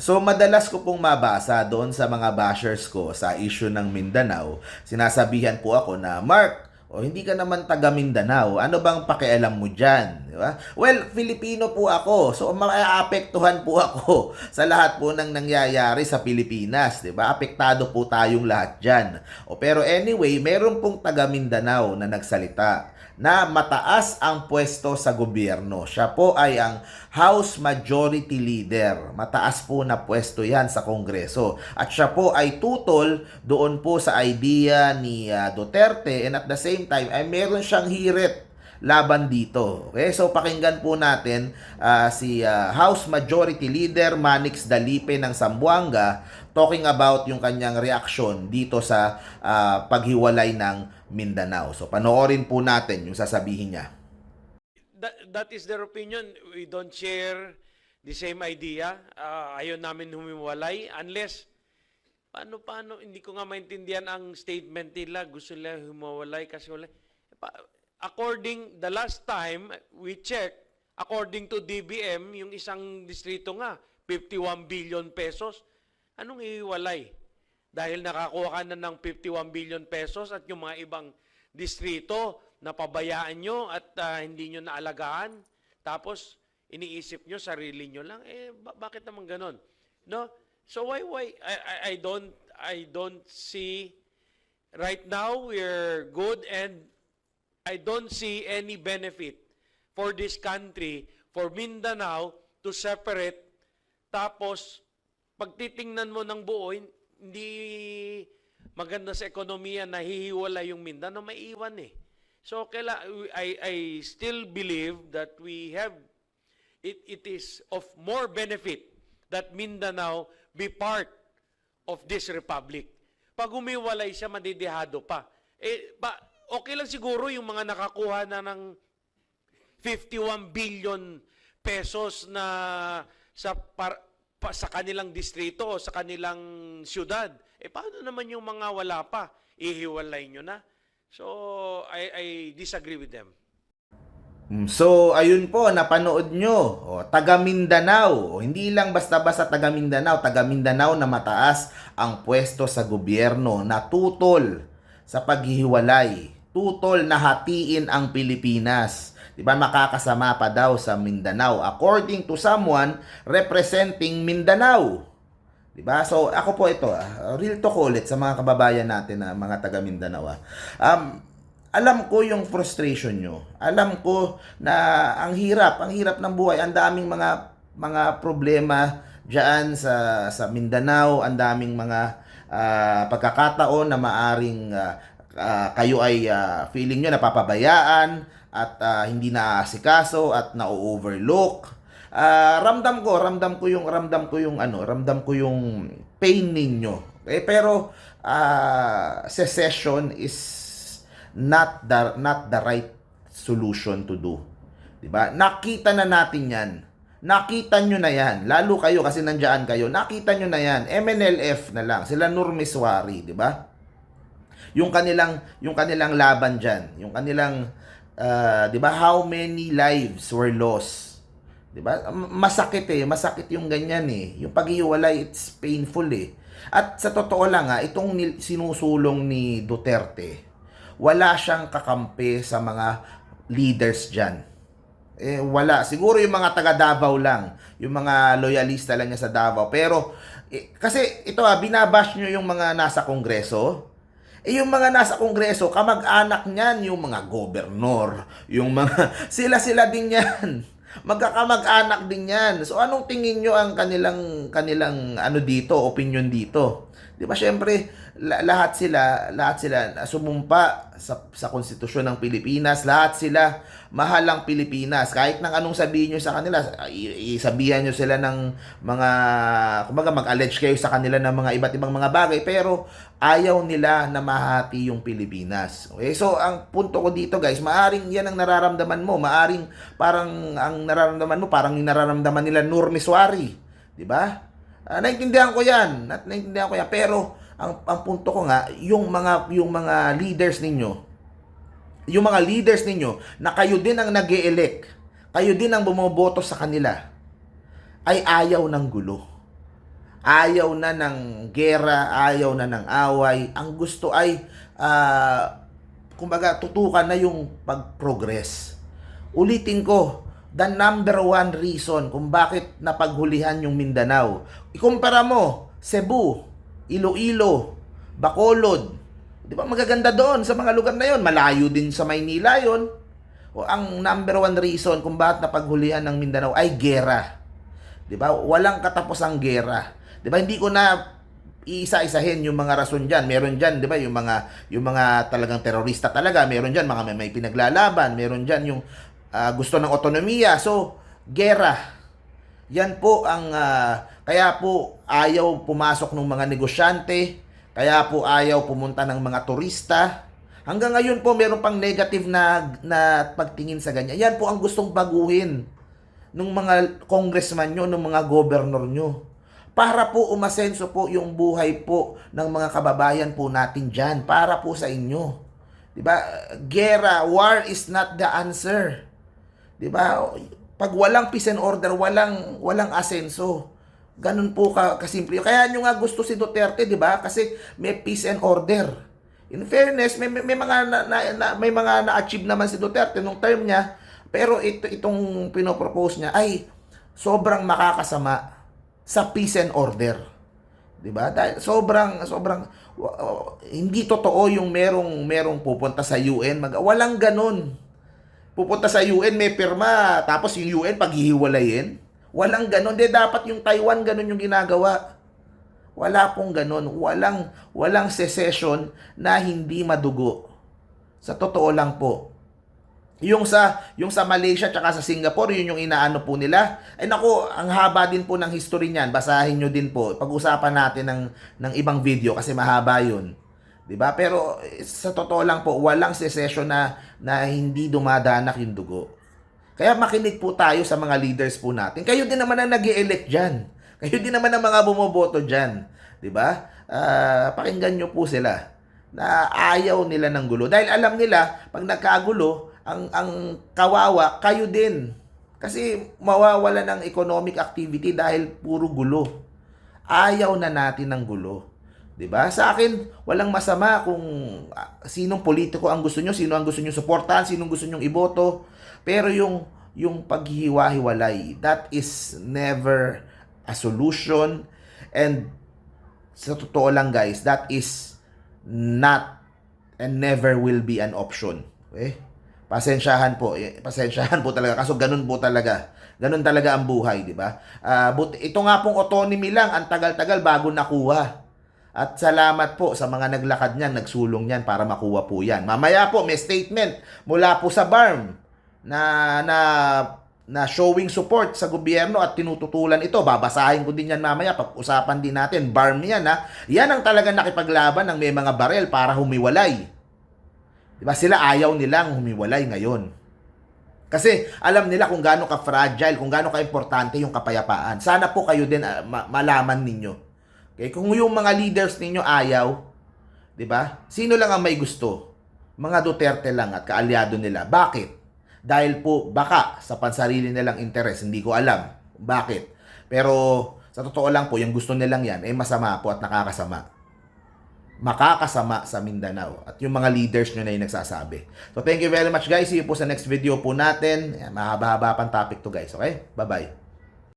So madalas ko pong mabasa doon sa mga bashers ko sa issue ng Mindanao, sinasabihan po ako na, Mark, o hindi ka naman taga Mindanao, ano bang pakialam mo dyan? Di ba? Well, Filipino po ako, so maaapektuhan po ako sa lahat po ng nangyayari sa Pilipinas, di ba? Apektado po tayong lahat dyan. O pero anyway, meron pong taga Mindanao na nagsalita na mataas ang pwesto sa gobyerno. Siya po ay ang House Majority Leader. Mataas po na pwesto yan sa Kongreso. At siya po ay tutol doon po sa idea ni ah, Duterte and at the same time ay meron siyang hirit laban dito. Okay? So pakinggan po natin ah, si ah, House Majority Leader Manix Dalipe ng Sambuanga talking about yung kanyang reaction dito sa ah, paghiwalay ng Mindanao. So panoorin po natin yung sasabihin niya. that, that is their opinion. We don't share the same idea. Uh, ayaw namin humiwalay unless paano paano hindi ko nga maintindihan ang statement nila gusto nila humiwalay kasi wala Pa- according the last time we checked according to DBM yung isang distrito nga 51 billion pesos anong ihiwalay dahil nakakuha ka na ng 51 billion pesos at yung mga ibang distrito napabayaan nyo at ah, hindi nyo naalagaan. Tapos, iniisip nyo, sarili nyo lang. Eh, ba- bakit naman ganon? No? So, why, why, I, I, I don't, I don't see, right now, we're good and I don't see any benefit for this country, for Mindanao, to separate. Tapos, pag titingnan mo ng buo, hindi maganda sa ekonomiya na hihiwala yung Mindanao, may iwan eh. So, kaila, I, I still believe that we have, it, it is of more benefit that Mindanao be part of this republic. Pag humiwalay siya, madidihado pa. Eh, ba, okay lang siguro yung mga nakakuha na ng 51 billion pesos na sa par, pa, sa kanilang distrito o sa kanilang syudad. Eh paano naman yung mga wala pa? Ihiwalay nyo na. So I, I disagree with them. Mm, So, ayun po, napanood nyo. O, taga Mindanao. O, hindi lang basta-basta taga Mindanao. Taga Mindanao na mataas ang pwesto sa gobyerno na tutol sa paghihiwalay. Tutol na hatiin ang Pilipinas. Di ba makakasama pa daw sa Mindanao according to someone representing Mindanao. Di ba? So, ako po ito, ah, real talk ulit sa mga kababayan natin na mga taga Mindanao. ah. Um, alam ko yung frustration nyo. Alam ko na ang hirap, ang hirap ng buhay. Ang daming mga mga problema diyan sa sa Mindanao, ang daming mga ah, pagkakataon na maaring ah, ah, kayo ay ah, feeling nyo napapabayaan at ah, hindi naaasikaso at na-overlook. Ah, ramdam ko, ramdam ko yung ramdam ko yung ano, ramdam ko yung pain ninyo. Eh pero ah, secession is not the not the right solution to do. 'Di ba? Nakita na natin 'yan. Nakita nyo na yan. Lalo kayo kasi nandiyan kayo. Nakita nyo na yan. MNLF na lang. Sila Nur Miswari, di ba? Yung kanilang yung kanilang laban diyan, yung kanilang ah, 'di ba how many lives were lost? 'Di ba? Masakit eh, masakit yung ganyan eh. Yung paghiwalay it's painful eh. At sa totoo lang ha, itong nil- sinusulong ni Duterte, wala siyang kakampi sa mga leaders diyan. Eh, wala. Siguro yung mga taga Davao lang. Yung mga loyalista lang niya sa Davao. Pero, eh, kasi ito ah, binabash nyo yung mga nasa kongreso. Eh, yung mga nasa kongreso, kamag-anak niyan, yung mga gobernor, yung mga, sila-sila din yan. Magkakamag-anak din yan. So, anong tingin nyo ang kanilang, kanilang, ano dito, opinion dito? Di ba, syempre, la- lahat sila, lahat sila sumumpa sa, sa konstitusyon ng Pilipinas, lahat sila mahal ang Pilipinas. Kahit nang anong sabihin nyo sa kanila, isabihan nyo sila ng mga, kumbaga mag-allege kayo sa kanila ng mga iba't ibang mga bagay, pero ayaw nila na mahati yung Pilipinas. Okay? So, ang punto ko dito guys, maaring yan ang nararamdaman mo, maaring parang ang nararamdaman mo, parang yung nararamdaman nila Nur Miswari. Di ba? Ah, naintindihan ko 'yan. At naintindihan ko 'yan. Pero ang ang punto ko nga, yung mga yung mga leaders ninyo, yung mga leaders ninyo na kayo din ang nag elect kayo din ang bumoboto sa kanila, ay ayaw ng gulo. Ayaw na ng gera, ayaw na ng away. Ang gusto ay, ah, kumbaga, tutukan na yung pag-progress. Ulitin ko, the number one reason kung bakit napaghulihan yung Mindanao. Ikumpara mo, Cebu, Iloilo, Bacolod. Di ba magaganda doon sa mga lugar na yon? Malayo din sa Maynila yon. O ang number one reason kung bakit napaghulihan ng Mindanao ay gera. 'Di ba? Walang katapusang gera. 'Di ba? Hindi ko na iisa-isahin yung mga rason diyan. Meron diyan, 'di ba, yung mga yung mga talagang terorista talaga, meron diyan mga may, may pinaglalaban, meron diyan yung ah, gusto ng otonomiya. So, gera. Yan po ang ah, kaya po ayaw pumasok ng mga negosyante, kaya po ayaw pumunta ng mga turista. Hanggang ngayon po meron pang negative na na pagtingin sa ganyan. Yan po ang gustong baguhin ng mga congressman nyo, ng mga governor nyo. Para po umasenso po yung buhay po ng mga kababayan po natin dyan. Para po sa inyo. Diba? Gera, war is not the answer. 'Di ba? Pag walang peace and order, walang walang asenso. Ganun po ka kasimple. Kaya nyo nga gusto si Duterte, 'di ba? Kasi may peace and order. In fairness, may, may, may mga na, na- na- may mga na-achieve naman si Duterte nung term niya, pero ito itong pinopropose niya ay sobrang makakasama sa peace and order. 'Di ba? Sobrang sobrang wa- hindi totoo yung merong merong pupunta sa UN, mag walang ganun pupunta sa UN, may pirma, tapos yung UN paghihiwalayin. Walang ganun. Di dapat yung Taiwan ganun yung ginagawa. Wala pong ganun. Walang, walang secession na hindi madugo. Sa totoo lang po. Yung sa yung sa Malaysia at sa Singapore, yun yung inaano po nila. Ay nako, ang haba din po ng history niyan. Basahin nyo din po. Pag-usapan natin ng ng ibang video kasi mahaba 'yun. 'Di ba? Pero eh, sa totoo lang po, walang secession na na hindi dumadanak yung dugo. Kaya makinig po tayo sa mga leaders po natin. Kayo din naman ang nag elect diyan. Kayo din naman ang mga bumoboto diyan, 'di ba? Ah, pakinggan nyo po sila na ayaw nila ng gulo dahil alam nila pag nagkagulo ang ang kawawa kayo din. Kasi mawawala ng economic activity dahil puro gulo. Ayaw na natin ng gulo. 'Di ba? Sa akin, walang masama kung ah, sinong politiko ang gusto nyo, sino ang gusto nyo suportahan, sinong gusto nyo iboto. Pero yung yung paghiwa-hiwalay, that is never a solution and sa totoo lang guys, that is not and never will be an option. Okay? Pasensyahan po, eh, pasensyahan po talaga kaso ganun po talaga. Ganun talaga ang buhay, di ba? Ah, but ito nga pong autonomy lang, ang tagal-tagal bago nakuha. At salamat po sa mga naglakad niyan, nagsulong niyan para makuha po yan. Mamaya po may statement mula po sa BARM na na na showing support sa gobyerno at tinututulan ito. Babasahin ko din yan mamaya. Pag-usapan din natin. BARM yan ha. Yan ang talagang nakipaglaban ng may mga barel para humiwalay. Diba? Sila ayaw nilang humiwalay ngayon. Kasi alam nila kung gaano ka-fragile, kung gaano ka-importante yung kapayapaan. Sana po kayo din ah, ma- malaman ninyo. Okay? Kung yung mga leaders ninyo ayaw, 'di ba? Sino lang ang may gusto? Mga Duterte lang at kaalyado nila. Bakit? Dahil po baka sa pansarili nilang interes, hindi ko alam bakit. Pero sa totoo lang po, yung gusto nilang yan ay masama po at nakakasama makakasama sa Mindanao. At yung mga leaders nyo na yung nagsasabi. So, thank you very much guys. See you po sa next video po natin. Mahaba-haba pang topic to guys. Okay? Bye-bye.